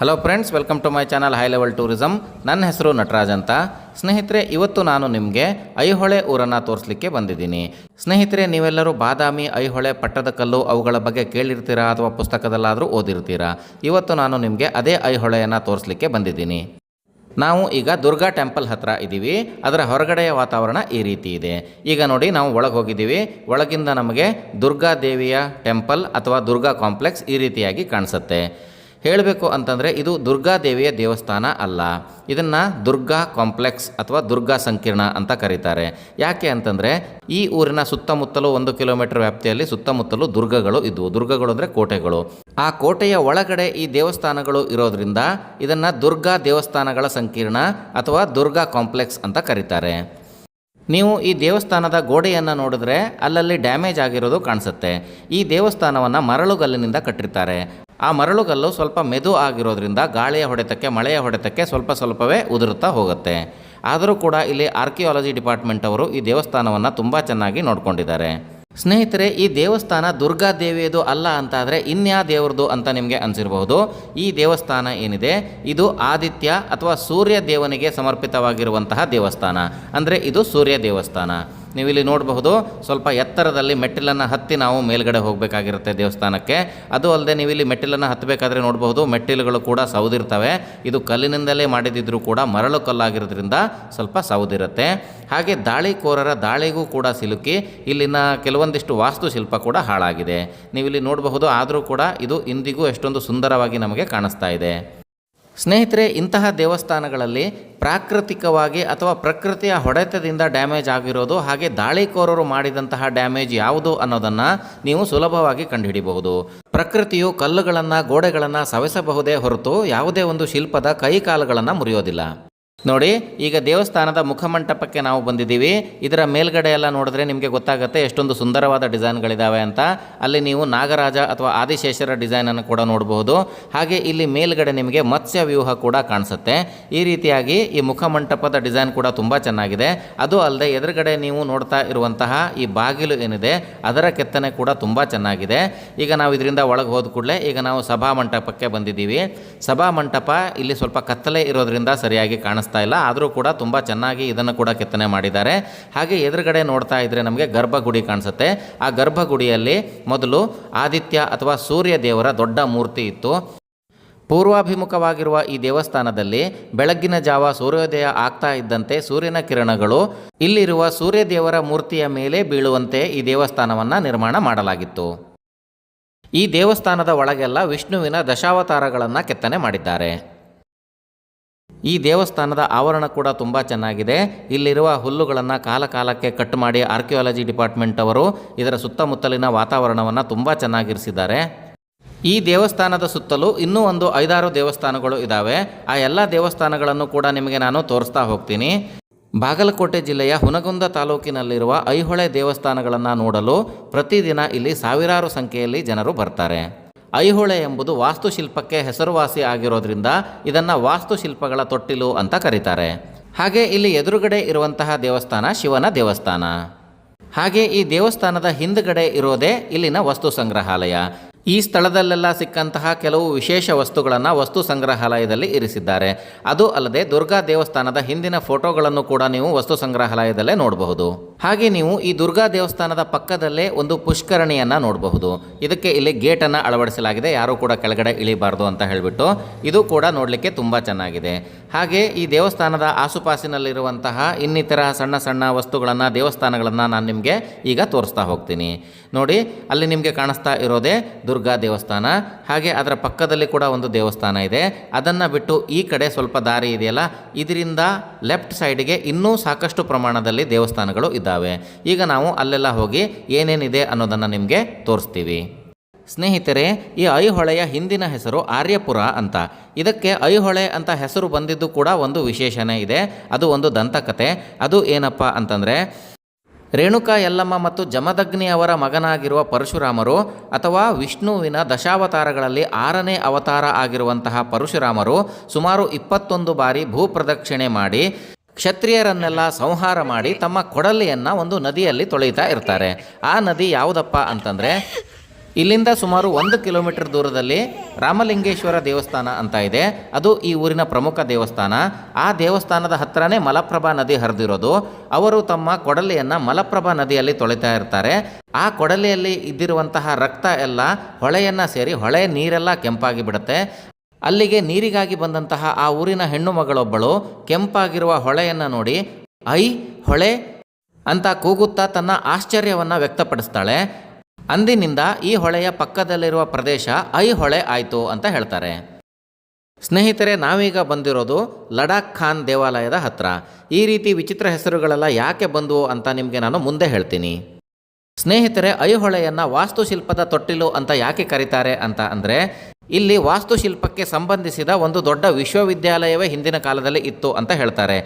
Hello friends welcome to my channel high level tourism ನನ್ನ ಹೆಸರು ನಟರಾಜ್ ಅಂತ. ಸ್ನೇಹಿತರೆ, ಇವತ್ತು ನಾನು ನಿಮಗೆ ಐಹೊಳೆ ಊರನ್ನು ತೋರಿಸಲಿಕ್ಕೆ ಬಂದಿದ್ದೀನಿ. ಸ್ನೇಹಿತರೆ, ನೀವೆಲ್ಲರೂ ಬಾದಾಮಿ, ಐಹೊಳೆ ಪಟ್ಟದಕಲ್ಲು ಅವುಗಳ ಬಗ್ಗೆ ಕೇಳಿರ್ತೀರಾ ಅಥವಾ ಪುಸ್ತಕದಲ್ಲಾದರೂ ಓದಿರ್ತೀರಾ? ಇವತ್ತು ನಾನು ನಿಮಗೆ ಅದೇ ಐಹೊಳೆಯನ್ನು ತೋರಿಸಲಿಕ್ಕೆ ಬಂದಿದ್ದೀನಿ. ನಾವು ಈಗ ದುರ್ಗಾ ಟೆಂಪಲ್ ಹತ್ರ ಇದ್ದೀವಿ ಅದರ ಹೊರಗಡೆಯ ವಾತಾವರಣ ಈ ರೀತಿ ಇದೆ. ಈಗ ನೋಡಿ, ನಾವು ಒಳಗೆ ಹೋಗಿದ್ದೀವಿ. ಒಳಗಿಂದ ನಮಗೆ ದುರ್ಗಾ ದೇವಿಯ ಟೆಂಪಲ್ ಅಥವಾ ದುರ್ಗಾ ಕಾಂಪ್ಲೆಕ್ಸ್ ಈ ರೀತಿಯಾಗಿ ಕಾಣಿಸುತ್ತೆ. ಹೇಳಬೇಕು ಅಂತಂದರೆ ಇದು ದುರ್ಗಾದೇವಿಯ ದೇವಸ್ಥಾನ ಅಲ್ಲ. ಇದನ್ನು ದುರ್ಗಾ ಕಾಂಪ್ಲೆಕ್ಸ್ ಅಥವಾ ದುರ್ಗಾ ಸಂಕೀರ್ಣ ಅಂತ ಕರೀತಾರೆ. ಯಾಕೆ ಅಂತಂದರೆ ಈ ಊರಿನ ಸುತ್ತಮುತ್ತಲು ಒಂದು ಕಿಲೋಮೀಟರ್ ವ್ಯಾಪ್ತಿಯಲ್ಲಿ ಸುತ್ತಮುತ್ತಲು ದುರ್ಗಗಳು ಇದ್ವು. ದುರ್ಗಗಳು ಅಂದರೆ ಕೋಟೆಗಳು. ಆ ಕೋಟೆಯ ಒಳಗಡೆ ಈ ದೇವಸ್ಥಾನಗಳು ಇರೋದ್ರಿಂದ ಇದನ್ನು ದುರ್ಗಾ ದೇವಸ್ಥಾನಗಳ ಸಂಕೀರ್ಣ ಅಥವಾ ದುರ್ಗಾ ಕಾಂಪ್ಲೆಕ್ಸ್ ಅಂತ ಕರೀತಾರೆ. ನೀವು ಈ ದೇವಸ್ಥಾನದ ಗೋಡೆಯನ್ನು ನೋಡಿದ್ರೆ ಅಲ್ಲಲ್ಲಿ ಡ್ಯಾಮೇಜ್ ಆಗಿರೋದು ಕಾಣಿಸುತ್ತೆ. ಈ ದೇವಸ್ಥಾನವನ್ನು ಮರಳುಗಲ್ಲಿನಿಂದ ಕಟ್ಟಿರ್ತಾರೆ. ಆ ಮರಳುಗಲ್ಲು ಸ್ವಲ್ಪ ಮೆದು ಆಗಿರೋದ್ರಿಂದ ಗಾಳಿಯ ಹೊಡೆತಕ್ಕೆ, ಮಳೆಯ ಹೊಡೆತಕ್ಕೆ ಸ್ವಲ್ಪ ಸ್ವಲ್ಪವೇ ಉದುರುತ್ತಾ ಹೋಗುತ್ತೆ. ಆದರೂ ಕೂಡ ಇಲ್ಲಿ ಆರ್ಕಿಯಾಲಜಿ ಡಿಪಾರ್ಟ್ಮೆಂಟ್ ಅವರು ಈ ದೇವಸ್ಥಾನವನ್ನು ತುಂಬ ಚೆನ್ನಾಗಿ ನೋಡ್ಕೊಂಡಿದ್ದಾರೆ. ಸ್ನೇಹಿತರೆ, ಈ ದೇವಸ್ಥಾನ ದುರ್ಗಾ ದೇವಿಯದು ಅಲ್ಲ ಅಂತಾದರೆ ಇನ್ಯಾ ದೇವರದು ಅಂತ ನಿಮಗೆ ಅನಿಸಿರಬಹುದು. ಈ ದೇವಸ್ಥಾನ ಏನಿದೆ? ಇದು ಆದಿತ್ಯ ಅಥವಾ ಸೂರ್ಯ ದೇವನಿಗೆ ಸಮರ್ಪಿತವಾಗಿರುವಂತಹ ದೇವಸ್ಥಾನ. ಅಂದರೆ ಇದು ಸೂರ್ಯ ದೇವಸ್ಥಾನ. ನೀವು ಇಲ್ಲಿ ನೋಡಬಹುದು ಸ್ವಲ್ಪ ಎತ್ತರದಲ್ಲಿ ಮೆಟ್ಟಿಲನ್ನು ಹತ್ತಿ ನಾವು ಮೇಲ್ಗಡೆ ಹೋಗಬೇಕಾಗಿರುತ್ತೆ ದೇವಸ್ಥಾನಕ್ಕೆ. ಅದು ಅಲ್ಲದೆ ನೀವು ಇಲ್ಲಿ ಮೆಟ್ಟಿಲನ್ನು ಹತ್ತಬೇಕಾದ್ರೆ ನೋಡಬಹುದು ಮೆಟ್ಟಿಲುಗಳು ಕೂಡ ಸೌದಿರ್ತವೆ. ಇದು ಕಲ್ಲಿನಿಂದಲೇ ಮಾಡಿದಿದ್ರೂ ಕೂಡ ಮರಳು ಕಲ್ಲಾಗಿರೋದ್ರಿಂದ ಸ್ವಲ್ಪ ಸೌದಿರುತ್ತೆ. ಹಾಗೆ ದಾಳಿಕೋರರ ದಾಳಿಗೂ ಕೂಡ ಸಿಲುಕಿ ಇಲ್ಲಿನ ಕೆಲವೊಂದಿಷ್ಟು ವಾಸ್ತುಶಿಲ್ಪ ಕೂಡ ಹಾಳಾಗಿದೆ. ನೀವು ಇಲ್ಲಿ ನೋಡಬಹುದು ಆದರೂ ಕೂಡ ಇದು ಇಂದಿಗೂ ಎಷ್ಟೊಂದು ಸುಂದರವಾಗಿ ನಮಗೆ ಕಾಣಿಸ್ತಾ ಇದೆ. ಸ್ನೇಹಿತರೆ, ಇಂತಹ ದೇವಸ್ಥಾನಗಳಲ್ಲಿ ಪ್ರಾಕೃತಿಕವಾಗಿ ಅಥವಾ ಪ್ರಕೃತಿಯ ಹೊಡೆತದಿಂದ ಡ್ಯಾಮೇಜ್ ಆಗಿರೋದು ಹಾಗೆ ದಾಳಿಕೋರರು ಮಾಡಿದಂತಹ ಡ್ಯಾಮೇಜ್ ಯಾವುದು ಅನ್ನೋದನ್ನು ನೀವು ಸುಲಭವಾಗಿ ಕಂಡುಹಿಡಿಬಹುದು. ಪ್ರಕೃತಿಯು ಕಲ್ಲುಗಳನ್ನು, ಗೋಡೆಗಳನ್ನು ಸವೆಸಬಹುದೇ ಹೊರತು ಯಾವುದೇ ಒಂದು ಶಿಲ್ಪದ ಕೈಕಾಲುಗಳನ್ನು ಮುರಿಯೋದಿಲ್ಲ. ನೋಡಿ, ಈಗ ದೇವಸ್ಥಾನದ ಮುಖಮಂಟಪಕ್ಕೆ ನಾವು ಬಂದಿದ್ದೀವಿ. ಇದರ ಮೇಲ್ಗಡೆ ಎಲ್ಲ ನೋಡಿದ್ರೆ ನಿಮಗೆ ಗೊತ್ತಾಗುತ್ತೆ ಎಷ್ಟೊಂದು ಸುಂದರವಾದ ಡಿಸೈನ್ಗಳಿದ್ದಾವೆ ಅಂತ. ಅಲ್ಲಿ ನೀವು ನಾಗರಾಜ ಅಥವಾ ಆದಿಶೇಷರ ಡಿಸೈನನ್ನು ಕೂಡ ನೋಡಬಹುದು. ಹಾಗೆ ಇಲ್ಲಿ ಮೇಲ್ಗಡೆ ನಿಮಗೆ ಮತ್ಸ್ಯ ವ್ಯೂಹ ಕೂಡ ಕಾಣಿಸುತ್ತೆ. ಈ ರೀತಿಯಾಗಿ ಈ ಮುಖಮಂಟಪದ ಡಿಸೈನ್ ಕೂಡ ತುಂಬ ಚೆನ್ನಾಗಿದೆ. ಅದು ಅಲ್ಲದೆ ಎದುರುಗಡೆ ನೀವು ನೋಡ್ತಾ ಇರುವಂತಹ ಈ ಬಾಗಿಲು ಏನಿದೆ, ಅದರ ಕೆತ್ತನೆ ಕೂಡ ತುಂಬ ಚೆನ್ನಾಗಿದೆ. ಈಗ ನಾವು ಇದರಿಂದ ಒಳಗೆ ಹೋದ ಕೂಡಲೇ ಈಗ ನಾವು ಸಭಾ ಮಂಟಪಕ್ಕೆ ಬಂದಿದ್ದೀವಿ. ಸಭಾ ಮಂಟಪ ಇಲ್ಲಿ ಸ್ವಲ್ಪ ಕತ್ತಲೆ ಇರೋದ್ರಿಂದ ಸರಿಯಾಗಿ ಕಾಣಿಸ್ತಾ ಇಲ್ಲ. ಆದರೂ ಕೂಡ ತುಂಬ ಚೆನ್ನಾಗಿ ಇದನ್ನು ಕೂಡ ಕೆತ್ತನೆ ಮಾಡಿದ್ದಾರೆ. ಹಾಗೆ ಎದುರುಗಡೆ ನೋಡ್ತಾ ಇದ್ರೆ ನಮಗೆ ಗರ್ಭಗುಡಿ ಕಾಣಿಸುತ್ತೆ. ಆ ಗರ್ಭಗುಡಿಯಲ್ಲಿ ಮೊದಲು ಆದಿತ್ಯ ಅಥವಾ ಸೂರ್ಯ ದೇವರ ದೊಡ್ಡ ಮೂರ್ತಿ ಇತ್ತು. ಪೂರ್ವಾಭಿಮುಖವಾಗಿರುವ ಈ ದೇವಸ್ಥಾನದಲ್ಲಿ ಬೆಳಗ್ಗಿನ ಜಾವ ಸೂರ್ಯೋದಯ ಆಗ್ತಾ ಇದ್ದಂತೆ ಸೂರ್ಯನ ಕಿರಣಗಳು ಇಲ್ಲಿರುವ ಸೂರ್ಯದೇವರ ಮೂರ್ತಿಯ ಮೇಲೆ ಬೀಳುವಂತೆ ಈ ದೇವಸ್ಥಾನವನ್ನು ನಿರ್ಮಾಣ ಮಾಡಲಾಗಿತ್ತು. ಈ ದೇವಸ್ಥಾನದ ಒಳಗೆಲ್ಲ ವಿಷ್ಣುವಿನ ದಶಾವತಾರಗಳನ್ನು ಕೆತ್ತನೆ ಮಾಡಿದ್ದಾರೆ. ಈ ದೇವಸ್ಥಾನದ ಆವರಣ ಕೂಡ ತುಂಬ ಚೆನ್ನಾಗಿದೆ. ಇಲ್ಲಿರುವ ಹುಲ್ಲುಗಳನ್ನು ಕಾಲ ಕಾಲಕ್ಕೆ ಕಟ್ ಮಾಡಿ ಆರ್ಕಿಯಾಲಜಿ ಡಿಪಾರ್ಟ್ಮೆಂಟ್ ಅವರು ಇದರ ಸುತ್ತಮುತ್ತಲಿನ ವಾತಾವರಣವನ್ನು ತುಂಬ ಚೆನ್ನಾಗಿರಿಸಿದ್ದಾರೆ. ಈ ದೇವಸ್ಥಾನದ ಸುತ್ತಲೂ ಇನ್ನೂ ಒಂದು ಐದಾರು ದೇವಸ್ಥಾನಗಳು ಇದ್ದಾವೆ ಆ ಎಲ್ಲ ದೇವಸ್ಥಾನಗಳನ್ನು ಕೂಡ ನಿಮಗೆ ನಾನು ತೋರಿಸ್ತಾ ಹೋಗ್ತೀನಿ. ಬಾಗಲಕೋಟೆ ಜಿಲ್ಲೆಯ ಹುನಗುಂದ ತಾಲೂಕಿನಲ್ಲಿರುವ ಐಹೊಳೆ ದೇವಸ್ಥಾನಗಳನ್ನು ನೋಡಲು ಪ್ರತಿದಿನ ಇಲ್ಲಿ ಸಾವಿರಾರು ಸಂಖ್ಯೆಯಲ್ಲಿ ಜನರು ಬರ್ತಾರೆ. ಐಹೊಳೆ ಎಂಬುದು ವಾಸ್ತುಶಿಲ್ಪಕ್ಕೆ ಹೆಸರುವಾಸಿ ಆಗಿರೋದ್ರಿಂದ ಇದನ್ನು ವಾಸ್ತುಶಿಲ್ಪಗಳ ತೊಟ್ಟಿಲು ಅಂತ ಕರೀತಾರೆ. ಹಾಗೆ ಇಲ್ಲಿ ಎದುರುಗಡೆ ಇರುವಂತಹ ದೇವಸ್ಥಾನ ಶಿವನ ದೇವಸ್ಥಾನ. ಹಾಗೆ ಈ ದೇವಸ್ಥಾನದ ಹಿಂದುಗಡೆ ಇರೋದೇ ಇಲ್ಲಿನ ವಸ್ತು ಸಂಗ್ರಹಾಲಯ. ಈ ಸ್ಥಳದಲ್ಲೆಲ್ಲ ಸಿಕ್ಕಂತಹ ಕೆಲವು ವಿಶೇಷ ವಸ್ತುಗಳನ್ನು ವಸ್ತು ಸಂಗ್ರಹಾಲಯದಲ್ಲಿ ಇರಿಸಿದ್ದಾರೆ. ಅದು ಅಲ್ಲದೆ ದುರ್ಗಾ ದೇವಸ್ಥಾನದ ಹಿಂದಿನ ಫೋಟೋಗಳನ್ನು ಕೂಡ ನೀವು ವಸ್ತು ಸಂಗ್ರಹಾಲಯದಲ್ಲೇ ನೋಡಬಹುದು. ಹಾಗೆ ನೀವು ಈ ದುರ್ಗಾ ದೇವಸ್ಥಾನದ ಪಕ್ಕದಲ್ಲೇ ಒಂದು ಪುಷ್ಕರಣಿಯನ್ನು ನೋಡಬಹುದು. ಇದಕ್ಕೆ ಇಲ್ಲಿ ಗೇಟನ್ನು ಅಳವಡಿಸಲಾಗಿದೆ. ಯಾರೂ ಕೂಡ ಕೆಳಗಡೆ ಇಳಿಬಾರ್ದು ಅಂತ ಹೇಳಿಬಿಟ್ಟು ಇದು ಕೂಡ ನೋಡಲಿಕ್ಕೆ ತುಂಬ ಚೆನ್ನಾಗಿದೆ. ಹಾಗೆ ಈ ದೇವಸ್ಥಾನದ ಆಸುಪಾಸಿನಲ್ಲಿರುವಂತಹ ಇನ್ನಿತರ ಸಣ್ಣ ಸಣ್ಣ ವಸ್ತುಗಳನ್ನು, ದೇವಸ್ಥಾನಗಳನ್ನು ನಾನು ನಿಮಗೆ ಈಗ ತೋರಿಸ್ತಾ ಹೋಗ್ತೀನಿ. ನೋಡಿ, ಅಲ್ಲಿ ನಿಮಗೆ ಕಾಣಿಸ್ತಾ ಇರೋದೇ ದುರ್ಗಾ ದೇವಸ್ಥಾನ, ಹಾಗೆ ಅದರ ಪಕ್ಕದಲ್ಲಿ ಕೂಡ ಒಂದು ದೇವಸ್ಥಾನ ಇದೆ. ಅದನ್ನು ಬಿಟ್ಟು ಈ ಕಡೆ ಸ್ವಲ್ಪ ದಾರಿ ಇದೆಯಲ್ಲ, ಇದರಿಂದ ಲೆಫ್ಟ್ ಸೈಡ್ಗೆ ಇನ್ನೂ ಸಾಕಷ್ಟು ಪ್ರಮಾಣದಲ್ಲಿ ದೇವಸ್ಥಾನಗಳು ಇದ್ದಾವೆ. ಈಗ ನಾವು ಅಲ್ಲೆಲ್ಲ ಹೋಗಿ ಏನೇನಿದೆ ಅನ್ನೋದನ್ನು ನಿಮಗೆ ತೋರಿಸ್ತೀವಿ. ಸ್ನೇಹಿತರೆ, ಈ ಐಹೊಳೆಯ ಹಿಂದಿನ ಹೆಸರು ಆರ್ಯಪುರ ಅಂತ. ಇದಕ್ಕೆ ಐಹೊಳೆ ಅಂತ ಹೆಸರು ಬಂದಿದ್ದು ಕೂಡ ಒಂದು ವಿಶೇಷಣೆ ಇದೆ. ಅದು ಒಂದು ದಂತಕತೆ. ಅದು ಏನಪ್ಪ ಅಂತಂದರೆ ರೇಣುಕಾ ಯಲ್ಲಮ್ಮ ಮತ್ತು ಜಮದಗ್ನಿ ಅವರ ಮಗನಾಗಿರುವ ಪರಶುರಾಮರು ಅಥವಾ ವಿಷ್ಣುವಿನ ದಶಾವತಾರಗಳಲ್ಲಿ ಆರನೇ ಅವತಾರ ಆಗಿರುವಂತಹ ಪರಶುರಾಮರು ಸುಮಾರು ಇಪ್ಪತ್ತೊಂದು ಬಾರಿ ಭೂಪ್ರದಕ್ಷಿಣೆ ಮಾಡಿ ಕ್ಷತ್ರಿಯರನ್ನೆಲ್ಲ ಸಂಹಾರ ಮಾಡಿ ತಮ್ಮ ಕೊಡಲಿಯನ್ನು ಒಂದು ನದಿಯಲ್ಲಿ ತೊಳೆಯುತ್ತಾ ಇರ್ತಾರೆ. ಆ ನದಿ ಯಾವುದಪ್ಪ ಅಂತಂದರೆ ಇಲ್ಲಿಂದ ಸುಮಾರು ಒಂದು ಕಿಲೋಮೀಟರ್ ದೂರದಲ್ಲಿ ರಾಮಲಿಂಗೇಶ್ವರ ದೇವಸ್ಥಾನ ಅಂತ ಇದೆ. ಅದು ಈ ಊರಿನ ಪ್ರಮುಖ ದೇವಸ್ಥಾನ. ಆ ದೇವಸ್ಥಾನದ ಹತ್ತಿರನೇ ಮಲಪ್ರಭಾ ನದಿ ಹರಿದಿರೋದು. ಅವರು ತಮ್ಮ ಕೊಡಲಿಯನ್ನು ಮಲಪ್ರಭಾ ನದಿಯಲ್ಲಿ ತೊಳಿತಾ ಇರ್ತಾರೆ. ಆ ಕೊಡಲಿಯಲ್ಲಿ ಇದ್ದಿರುವಂತಹ ರಕ್ತ ಎಲ್ಲ ಹೊಳೆಯನ್ನು ಸೇರಿ ಹೊಳೆ ನೀರೆಲ್ಲ ಕೆಂಪಾಗಿ ಬಿಡುತ್ತೆ. ಅಲ್ಲಿಗೆ ನೀರಿಗಾಗಿ ಬಂದಂತಹ ಆ ಊರಿನ ಹೆಣ್ಣು ಮಗಳೊಬ್ಬಳು ಕೆಂಪಾಗಿರುವ ಹೊಳೆಯನ್ನು ನೋಡಿ, ಐ, ಹೊಳೆ ಅಂತ ಕೂಗುತ್ತಾ ತನ್ನ ಆಶ್ಚರ್ಯವನ್ನು ವ್ಯಕ್ತಪಡಿಸ್ತಾಳೆ. ಅಂದಿನಿಂದ ಈ ಹೊಳೆಯ ಪಕ್ಕದಲ್ಲಿರುವ ಪ್ರದೇಶ ಐ ಹೊಳೆ ಆಯಿತು ಅಂತ ಹೇಳ್ತಾರೆ. ಸ್ನೇಹಿತರೆ, ನಾವೀಗ ಬಂದಿರೋದು ಲಡಾಖ್ ಖಾನ್ ದೇವಾಲಯದ ಹತ್ರ. ಈ ರೀತಿ ವಿಚಿತ್ರ ಹೆಸರುಗಳೆಲ್ಲ ಯಾಕೆ ಬಂದವು ಅಂತ ನಿಮಗೆ ನಾನು ಮುಂದೆ ಹೇಳ್ತೀನಿ. ಸ್ನೇಹಿತರೆ ಐಹೊಳೆಯನ್ನು ವಾಸ್ತುಶಿಲ್ಪದ ತೊಟ್ಟಿಲು ಅಂತ ಯಾಕೆ ಕರೀತಾರೆ ಅಂತ ಅಂದರೆ, ಇಲ್ಲಿ ವಾಸ್ತುಶಿಲ್ಪಕ್ಕೆ ಸಂಬಂಧಿಸಿದ ಒಂದು ದೊಡ್ಡ ವಿಶ್ವವಿದ್ಯಾಲಯವೇ ಹಿಂದಿನ ಕಾಲದಲ್ಲಿ ಇತ್ತು ಅಂತ ಹೇಳ್ತಾರೆ.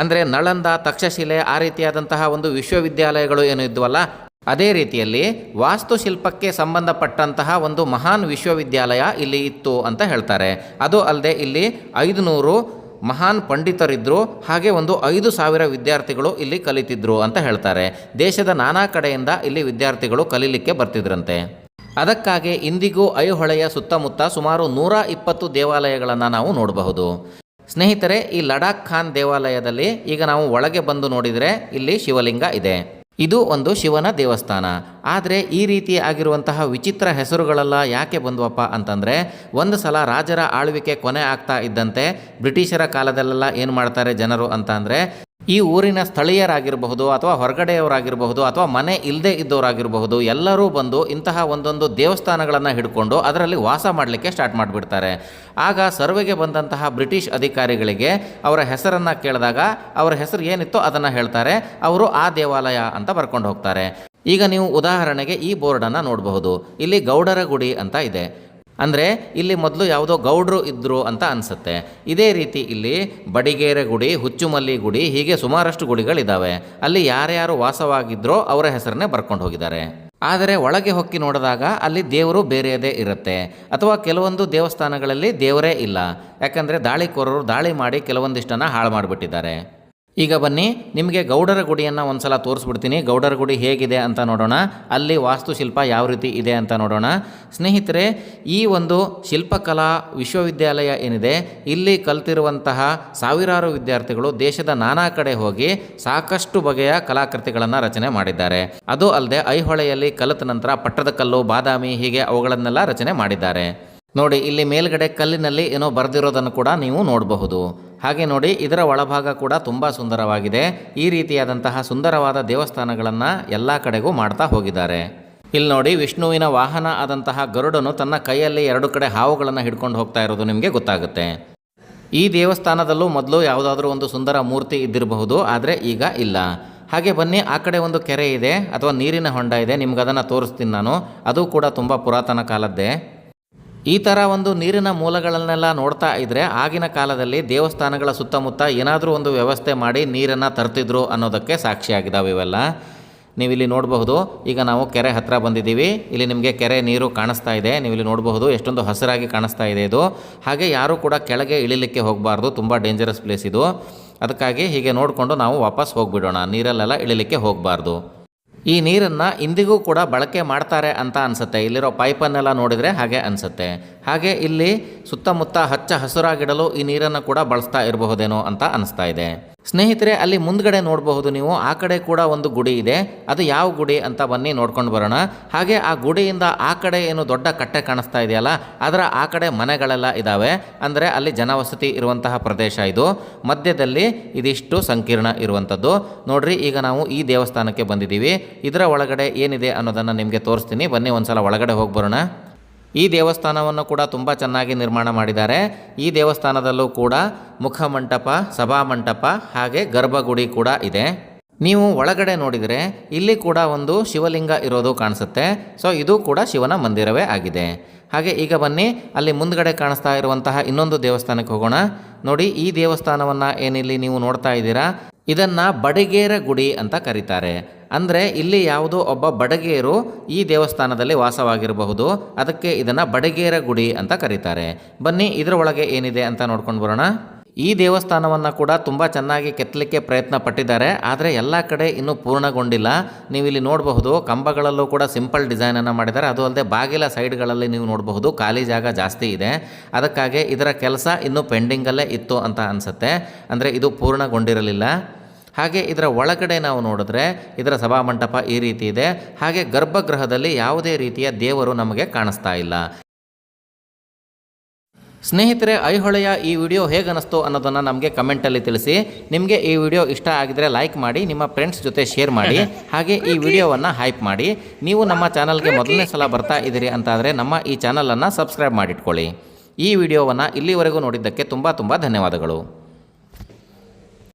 ಅಂದರೆ ನಳಂದ, ತಕ್ಷಶಿಲೆ ಆ ರೀತಿಯಾದಂತಹ ಒಂದು ವಿಶ್ವವಿದ್ಯಾಲಯಗಳು ಏನು ಇದ್ವಲ್ಲ ಅದೇ ರೀತಿಯಲ್ಲಿ ವಾಸ್ತುಶಿಲ್ಪಕ್ಕೆ ಸಂಬಂಧಪಟ್ಟಂತಹ ಒಂದು ಮಹಾನ್ ವಿಶ್ವವಿದ್ಯಾಲಯ ಇಲ್ಲಿ ಇತ್ತು ಅಂತ ಹೇಳ್ತಾರೆ. ಅದು ಅಲ್ಲದೆ ಇಲ್ಲಿ ಐದುನೂರು ಮಹಾನ್ ಪಂಡಿತರಿದ್ದರು ಹಾಗೆ ಒಂದು ಐದು ಸಾವಿರ ವಿದ್ಯಾರ್ಥಿಗಳು ಇಲ್ಲಿ ಕಲಿತಿದ್ರು ಅಂತ ಹೇಳ್ತಾರೆ. ದೇಶದ ನಾನಾ ಕಡೆಯಿಂದ ಇಲ್ಲಿ ವಿದ್ಯಾರ್ಥಿಗಳು ಕಲೀಲಿಕ್ಕೆ ಬರ್ತಿದ್ರಂತೆ. ಅದಕ್ಕಾಗಿ ಇಂದಿಗೂ ಐಹೊಳೆಯ ಸುತ್ತಮುತ್ತ ಸುಮಾರು ನೂರ ಇಪ್ಪತ್ತು ದೇವಾಲಯಗಳನ್ನು ನಾವು ನೋಡಬಹುದು. ಸ್ನೇಹಿತರೆ, ಈ ಲಡಾಖ್ ಖಾನ್ ದೇವಾಲಯದಲ್ಲಿ ಈಗ ನಾವು ಒಳಗೆ ಬಂದು ನೋಡಿದರೆ ಇಲ್ಲಿ ಶಿವಲಿಂಗ ಇದೆ. ಇದು ಒಂದು ಶಿವನ ದೇವಸ್ಥಾನ. ಆದರೆ ಈ ರೀತಿ ಆಗಿರುವಂತಹ ವಿಚಿತ್ರ ಹೆಸರುಗಳೆಲ್ಲ ಯಾಕೆ ಬಂದ್ವಪ್ಪ ಅಂತಂದರೆ, ಒಂದು ಸಲ ರಾಜರ ಆಳ್ವಿಕೆ ಕೊನೆ ಆಗ್ತಾ ಇದ್ದಂತೆ ಬ್ರಿಟಿಷರ ಕಾಲದಲ್ಲೆಲ್ಲ ಏನು ಮಾಡ್ತಾರೆ ಜನರು ಅಂತ ಈ ಊರಿನ ಸ್ಥಳೀಯರಾಗಿರಬಹುದು ಅಥವಾ ಹೊರಗಡೆಯವರಾಗಿರಬಹುದು ಅಥವಾ ಮನೆ ಇಲ್ಲದೆ ಇದ್ದವರಾಗಿರಬಹುದು, ಎಲ್ಲರೂ ಬಂದು ಇಂತಹ ಒಂದೊಂದು ದೇವಸ್ಥಾನಗಳನ್ನು ಹಿಡ್ಕೊಂಡು ಅದರಲ್ಲಿ ವಾಸ ಮಾಡಲಿಕ್ಕೆ ಸ್ಟಾರ್ಟ್ ಮಾಡಿಬಿಡ್ತಾರೆ. ಆಗ ಸರ್ವೆಗೆ ಬಂದಂತಹ ಬ್ರಿಟಿಷ್ ಅಧಿಕಾರಿಗಳಿಗೆ ಅವರ ಹೆಸರನ್ನು ಕೇಳಿದಾಗ ಅವರ ಹೆಸರು ಏನಿತ್ತೋ ಅದನ್ನು ಹೇಳ್ತಾರೆ, ಅವರು ಆ ದೇವಾಲಯ ಅಂತ ಬರ್ಕೊಂಡು ಹೋಗ್ತಾರೆ. ಈಗ ನೀವು ಉದಾಹರಣೆಗೆ ಈ ಬೋರ್ಡನ್ನು ನೋಡಬಹುದು. ಇಲ್ಲಿ ಗೌಡರ ಗುಡಿ ಅಂತ ಇದೆ. ಅಂದರೆ ಇಲ್ಲಿ ಮೊದಲು ಯಾವುದೋ ಗೌಡ್ರು ಇದ್ದರು ಅಂತ ಅನಿಸುತ್ತೆ. ಇದೇ ರೀತಿ ಇಲ್ಲಿ ಬಡಿಗೇರೆ ಗುಡಿ, ಹುಚ್ಚುಮಲ್ಲಿ ಗುಡಿ, ಹೀಗೆ ಸುಮಾರಷ್ಟು ಗುಡಿಗಳಿದ್ದಾವೆ ಅಲ್ಲಿ ಯಾರ್ಯಾರು ವಾಸವಾಗಿದ್ದರೋ ಅವರ ಹೆಸರನ್ನೇ ಬರ್ಕೊಂಡು ಹೋಗಿದ್ದಾರೆ. ಆದರೆ ಒಳಗೆ ಹೊಕ್ಕಿ ನೋಡಿದಾಗ ಅಲ್ಲಿ ದೇವರು ಬೇರೆಯದೇ ಇರುತ್ತೆ. ಅಥವಾ ಕೆಲವೊಂದು ದೇವಸ್ಥಾನಗಳಲ್ಲಿ ದೇವರೇ ಇಲ್ಲ. ಯಾಕಂದರೆ ದಾಳಿಕೋರರು ದಾಳಿ ಮಾಡಿ ಕೆಲವೊಂದಿಷ್ಟನ್ನು ಹಾಳು ಮಾಡಿಬಿಟ್ಟಿದ್ದಾರೆ. ಈಗ ಬನ್ನಿ, ನಿಮಗೆ ಗೌಡರ ಗುಡಿಯನ್ನು ಒಂದು ಸಲ ತೋರಿಸ್ಬಿಡ್ತೀನಿ. ಗೌಡರ ಗುಡಿ ಹೇಗಿದೆ ಅಂತ ನೋಡೋಣ. ಅಲ್ಲಿ ವಾಸ್ತುಶಿಲ್ಪ ಯಾವ ರೀತಿ ಇದೆ ಅಂತ ನೋಡೋಣ. ಸ್ನೇಹಿತರೆ, ಈ ಒಂದು ಶಿಲ್ಪಕಲಾ ವಿಶ್ವವಿದ್ಯಾಲಯ ಏನಿದೆ, ಇಲ್ಲಿ ಕಲ್ತಿರುವಂತಹ ಸಾವಿರಾರು ವಿದ್ಯಾರ್ಥಿಗಳು ದೇಶದ ನಾನಾ ಕಡೆ ಹೋಗಿ ಸಾಕಷ್ಟು ಬಗೆಯ ಕಲಾಕೃತಿಗಳನ್ನು ರಚನೆ ಮಾಡಿದ್ದಾರೆ. ಅದು ಅಲ್ಲದೆ ಐಹೊಳೆಯಲ್ಲಿ ಕಲಿತ ನಂತರ ಪಟ್ಟದಕಲ್ಲು, ಬಾದಾಮಿ ಹೀಗೆ ಅವುಗಳನ್ನೆಲ್ಲ ರಚನೆ ಮಾಡಿದ್ದಾರೆ. ನೋಡಿ, ಇಲ್ಲಿ ಮೇಲ್ಗಡೆ ಕಲ್ಲಿನಲ್ಲಿ ಏನೋ ಬರೆದಿರೋದನ್ನು ಕೂಡ ನೀವು ನೋಡಬಹುದು. ಹಾಗೆ ನೋಡಿ, ಇದರ ಒಳಭಾಗ ಕೂಡ ತುಂಬ ಸುಂದರವಾಗಿದೆ. ಈ ರೀತಿಯಾದಂತಹ ಸುಂದರವಾದ ದೇವಸ್ಥಾನಗಳನ್ನು ಎಲ್ಲ ಕಡೆಗೂ ಮಾಡ್ತಾ ಹೋಗಿದ್ದಾರೆ. ಇಲ್ಲಿ ನೋಡಿ, ವಿಷ್ಣುವಿನ ವಾಹನ ಆದಂತಹ ಗರುಡನು ತನ್ನ ಕೈಯಲ್ಲಿ ಎರಡು ಕಡೆ ಹಾವುಗಳನ್ನು ಹಿಡ್ಕೊಂಡು ಹೋಗ್ತಾ ಇರೋದು ನಿಮಗೆ ಗೊತ್ತಾಗುತ್ತೆ. ಈ ದೇವಸ್ಥಾನದಲ್ಲೂ ಮೊದಲು ಯಾವುದಾದ್ರೂ ಒಂದು ಸುಂದರ ಮೂರ್ತಿ ಇದ್ದಿರಬಹುದು, ಆದರೆ ಈಗ ಇಲ್ಲ. ಹಾಗೆ ಬನ್ನಿ, ಆ ಕಡೆ ಒಂದು ಕೆರೆ ಇದೆ, ಅಥವಾ ನೀರಿನ ಹೊಂಡ ಇದೆ ನಿಮ್ಗೆ ಅದನ್ನು ತೋರಿಸ್ತೀನಿ ನಾನು. ಅದು ಕೂಡ ತುಂಬ ಪುರಾತನ ಕಾಲದ್ದೇ. ಈ ಥರ ಒಂದು ನೀರಿನ ಮೂಲಗಳನ್ನೆಲ್ಲ ನೋಡ್ತಾ ಇದ್ದರೆ ಆಗಿನ ಕಾಲದಲ್ಲಿ ದೇವಸ್ಥಾನಗಳ ಸುತ್ತಮುತ್ತ ಏನಾದರೂ ಒಂದು ವ್ಯವಸ್ಥೆ ಮಾಡಿ ನೀರನ್ನು ತರ್ತಿದ್ರು ಅನ್ನೋದಕ್ಕೆ ಸಾಕ್ಷಿಯಾಗಿದ್ದಾವೆ ಇವೆಲ್ಲ. ನೀವಿಲ್ಲಿ ನೋಡಬಹುದು. ಈಗ ನಾವು ಕೆರೆ ಹತ್ತಿರ ಬಂದಿದ್ದೀವಿ. ಇಲ್ಲಿ ನಿಮಗೆ ಕೆರೆ ನೀರು ಕಾಣಿಸ್ತಾ ಇದೆ. ನೀವು ಇಲ್ಲಿ ನೋಡಬಹುದು ಎಷ್ಟೊಂದು ಹಸಿರಾಗಿ ಕಾಣಿಸ್ತಾ ಇದೆ ಇದು. ಹಾಗೆ ಯಾರೂ ಕೂಡ ಕೆಳಗೆ ಇಳಿಲಿಕ್ಕೆ ಹೋಗಬಾರ್ದು. ತುಂಬ ಡೇಂಜರಸ್ ಪ್ಲೇಸ್ ಇದು. ಅದಕ್ಕಾಗಿ ಹೀಗೆ ನೋಡಿಕೊಂಡು ನಾವು ವಾಪಸ್ ಹೋಗಿಬಿಡೋಣ. ನೀರಲ್ಲೆಲ್ಲ ಇಳಿಲಿಕ್ಕೆ ಹೋಗಬಾರ್ದು. ಈ ನೀರನ್ನು ಇಂದಿಗೂ ಕೂಡ ಬಳಕೆ ಮಾಡ್ತಾರೆ ಅಂತ ಅನಿಸುತ್ತೆ. ಇಲ್ಲಿರೋ ಪೈಪನ್ನೆಲ್ಲ ನೋಡಿದರೆ ಹಾಗೆ ಅನಿಸುತ್ತೆ. ಹಾಗೆ ಇಲ್ಲಿ ಸುತ್ತಮುತ್ತ ಹಚ್ಚ ಹಸುರಾಗಿಡಲು ಈ ನೀರನ್ನು ಕೂಡ ಬಳಸ್ತಾ ಇರಬಹುದೇನೋ ಅಂತ ಅನಿಸ್ತಾ ಇದೆ. ಸ್ನೇಹಿತರೆ, ಅಲ್ಲಿ ಮುಂದ್ಗಡೆ ನೋಡಬಹುದು ನೀವು. ಆ ಕಡೆ ಕೂಡ ಒಂದು ಗುಡಿ ಇದೆ. ಅದು ಯಾವ ಗುಡಿ ಅಂತ ಬನ್ನಿ ನೋಡ್ಕೊಂಡು ಬರೋಣ. ಹಾಗೆ ಆ ಗುಡಿಯಿಂದ ಆ ಕಡೆ ಏನು ದೊಡ್ಡ ಕಟ್ಟೆ ಕಾಣಿಸ್ತಾ ಇದೆಯಲ್ಲ, ಅದರ ಆ ಕಡೆ ಮನೆಗಳೆಲ್ಲ ಇದ್ದಾವೆ ಅಂದರೆ ಅಲ್ಲಿ ಜನವಸತಿ ಇರುವಂತಹ ಪ್ರದೇಶ ಇದು. ಮಧ್ಯದಲ್ಲಿ ಇದಿಷ್ಟು ಸಂಕೀರ್ಣ ಇರುವಂಥದ್ದು. ನೋಡ್ರಿ, ಈಗ ನಾವು ಈ ದೇವಸ್ಥಾನಕ್ಕೆ ಬಂದಿದ್ದೀವಿ. ಇದರ ಒಳಗಡೆ ಏನಿದೆ ಅನ್ನೋದನ್ನು ನಿಮಗೆ ತೋರಿಸ್ತೀನಿ. ಬನ್ನಿ ಒಂದ್ಸಲ ಒಳಗಡೆ ಹೋಗಿ ಬರೋಣ. ಈ ದೇವಸ್ಥಾನವನ್ನು ಕೂಡ ತುಂಬ ಚೆನ್ನಾಗಿ ನಿರ್ಮಾಣ ಮಾಡಿದ್ದಾರೆ. ಈ ದೇವಸ್ಥಾನದಲ್ಲೂ ಕೂಡ ಮುಖಮಂಟಪ, ಸಭಾಮಂಟಪ ಹಾಗೆ ಗರ್ಭಗುಡಿ ಕೂಡ ಇದೆ. ನೀವು ಒಳಗಡೆ ನೋಡಿದರೆ ಇಲ್ಲಿ ಕೂಡ ಒಂದು ಶಿವಲಿಂಗ ಇರೋದು ಕಾಣಿಸುತ್ತೆ. ಸೊ ಇದು ಕೂಡ ಶಿವನ ಮಂದಿರವೇ ಆಗಿದೆ. ಹಾಗೆ ಈಗ ಬನ್ನಿ, ಅಲ್ಲಿ ಮುಂದ್ಗಡೆ ಕಾಣಿಸ್ತಾ ಇರುವಂತಹ ಇನ್ನೊಂದು ದೇವಸ್ಥಾನಕ್ಕೆ ಹೋಗೋಣ. ನೋಡಿ, ಈ ದೇವಸ್ಥಾನವನ್ನು ಏನಿಲ್ಲಿ ನೀವು ನೋಡ್ತಾ ಇದ್ದೀರಾ? ಇದನ್ನು ಬಡಿಗೇರ ಗುಡಿ ಅಂತ ಕರೀತಾರೆ. ಅಂದರೆ ಇಲ್ಲಿ ಯಾವುದೋ ಒಬ್ಬ ಬಡಗೇರು ಈ ದೇವಸ್ಥಾನದಲ್ಲಿ ವಾಸವಾಗಿರಬಹುದು. ಅದಕ್ಕೆ ಇದನ್ನು ಬಡಗೇರ ಗುಡಿ ಅಂತ ಕರೀತಾರೆ. ಬನ್ನಿ ಇದರ ಒಳಗೆ ಏನಿದೆ ಅಂತ ನೋಡ್ಕೊಂಡು ಬರೋಣ. ಈ ದೇವಸ್ಥಾನವನ್ನು ಕೂಡ ತುಂಬ ಚೆನ್ನಾಗಿ ಕೆತ್ತಲಿಕ್ಕೆ ಪ್ರಯತ್ನ ಪಟ್ಟಿದ್ದಾರೆ. ಆದರೆ ಎಲ್ಲ ಕಡೆ ಇನ್ನೂ ಪೂರ್ಣಗೊಂಡಿಲ್ಲ. ನೀವು ಇಲ್ಲಿ ನೋಡಬಹುದು ಕಂಬಗಳಲ್ಲೂ ಕೂಡ ಸಿಂಪಲ್ ಡಿಸೈನನ್ನು ಮಾಡಿದ್ದಾರೆ. ಅದು ಅಲ್ಲದೆ ಬಾಗಿಲ ಸೈಡ್ಗಳಲ್ಲಿ ನೀವು ನೋಡಬಹುದು ಖಾಲಿ ಜಾಗ ಜಾಸ್ತಿ ಇದೆ. ಅದಕ್ಕಾಗಿ ಇದರ ಕೆಲಸ ಇನ್ನೂ ಪೆಂಡಿಂಗಲ್ಲೇ ಇತ್ತು ಅಂತ ಅನಿಸುತ್ತೆ. ಅಂದರೆ ಇದು ಪೂರ್ಣಗೊಂಡಿರಲಿಲ್ಲ. ಹಾಗೆ ಇದರ ಒಳಗಡೆ ನಾವು ನೋಡಿದ್ರೆ ಇದರ ಸಭಾಮಂಟಪ ಈ ರೀತಿ ಇದೆ. ಹಾಗೆ ಗರ್ಭಗೃಹದಲ್ಲಿ ಯಾವುದೇ ರೀತಿಯ ದೇವರು ನಮಗೆ ಕಾಣಿಸ್ತಾ ಇಲ್ಲ. ಸ್ನೇಹಿತರೆ ಐಹೊಳೆಯ ಈ ವಿಡಿಯೋ ಹೇಗೆ ಅನ್ನಿಸ್ತು ಅನ್ನೋದನ್ನು ನಮಗೆ ಕಮೆಂಟಲ್ಲಿ ತಿಳಿಸಿ. ನಿಮಗೆ ಈ ವಿಡಿಯೋ ಇಷ್ಟ ಆಗಿದರೆ ಲೈಕ್ ಮಾಡಿ ನಿಮ್ಮ ಫ್ರೆಂಡ್ಸ್ ಜೊತೆ ಶೇರ್ ಮಾಡಿ. ಹಾಗೆ ಈ ವಿಡಿಯೋವನ್ನು ಹೈಪ್ ಮಾಡಿ. ನೀವು ನಮ್ಮ ಚಾನಲ್ಗೆ ಮೊದಲನೇ ಸಲ ಬರ್ತಾ ಇದ್ದೀರಿ ಅಂತಾದರೆ ನಮ್ಮ ಈ ಚಾನಲನ್ನು ಸಬ್ಸ್ಕ್ರೈಬ್ ಮಾಡಿಟ್ಕೊಳ್ಳಿ. ಈ ವಿಡಿಯೋವನ್ನು ಇಲ್ಲಿವರೆಗೂ ನೋಡಿದ್ದಕ್ಕೆ ತುಂಬ ತುಂಬ ಧನ್ಯವಾದಗಳು.